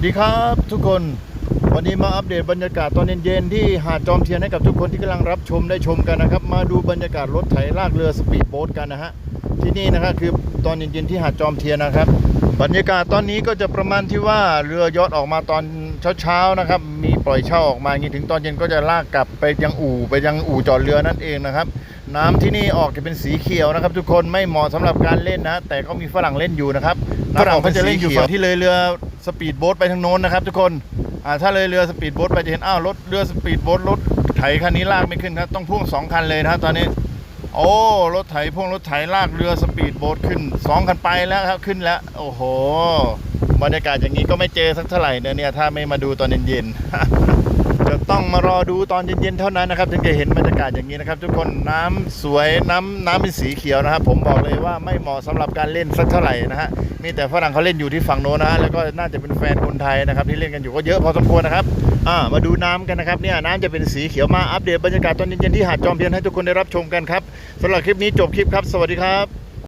วัสดีครับทุกคนวันนี้มาอัปเดตบรรยากาศตอนเย็นๆที่หาดจอมเทียนให้กับทุกคนที่กำลังรับชมได้ชมกันนะครับ มาดูบรรยากาศรถไถลากเรือสปีดโบ๊ทกันนะฮะที่นี่นะครับคือตอนเย็นๆที่หาดจอมเทียนนะครับ บรรยากาศตอนนี้ก็จะประมาณที่ว่าเรือยอดออกมาตอนเช้าๆนะครับ มีปล่อยเช่าออกมาอย่างนี้ถึงตอนเย็นก็จะลากกลับไปยังอู่ไปยังอู่จอดเรือนั่นเองนะครับ น้ำที่นี่ออกจะเป็นสีเขียวนะครับ ทุกคนไม่เหมาะสำหรับการเล่นนะ แต่ก็มีฝรั่งเล่นอยู่นะครับฝรั่งเขาจะเล่นอยู่ฝั่งที่เลยเรือสปีดโบ๊ทไปทางโน้นนะครับ ทุกคนอ่าถ้าเลยเรือสปีดโบ๊ทไปจะเห็นอ้าวรถเรือสปีดโบ๊ทรถไถคันนี้ลากไม่ขึ้นครับต้องพ่วงสองคันเลยนะครับตอนนี้ โอ้รถไถพ่วงรถไถลากเรือสปีดโบ๊ทขึ้นสองคันไปแล้วครับขึ้นแล้ว โอ้โหบรรยากาศอย่างนี้ก็ไม่เจอสักเท่าไหร่เนี่ยเนี่ยถ้าไม่มาดูตอนเย็นๆ จะต้องมารอดูตอนเย็นๆเท่านั้นนะครับ ถึงจะเห็นบรรยากาศอย่างนี้นะครับ ทุกคนน้ำสวยน้ำน้ำเป็นสีเขียวนะครับ ผมบอกเลยว่าไม่เหมาะสำหรับการเล่นสักเท่าไหร่นะฮะมีแต่ฝรั่งเขาเล่นอยู่ที่ฝั่งโน้นนะฮะแล้วก็น่าจะเป็นแฟนคนไทยนะครับ ที่เล่นกันอยู่ก็เยอะพอสมควรนะครับอ่ามาดูน้ำกันนะครับเนี่ยน้ำจะเป็นสีเขียวมาอัปเดตบรรยากาศตอนเย็นๆที่หาดจอมเทียนให้ทุกคนได้รับชมกันครับสำหรับคลิปนี้จบคลิปครับ สวัสดีครับ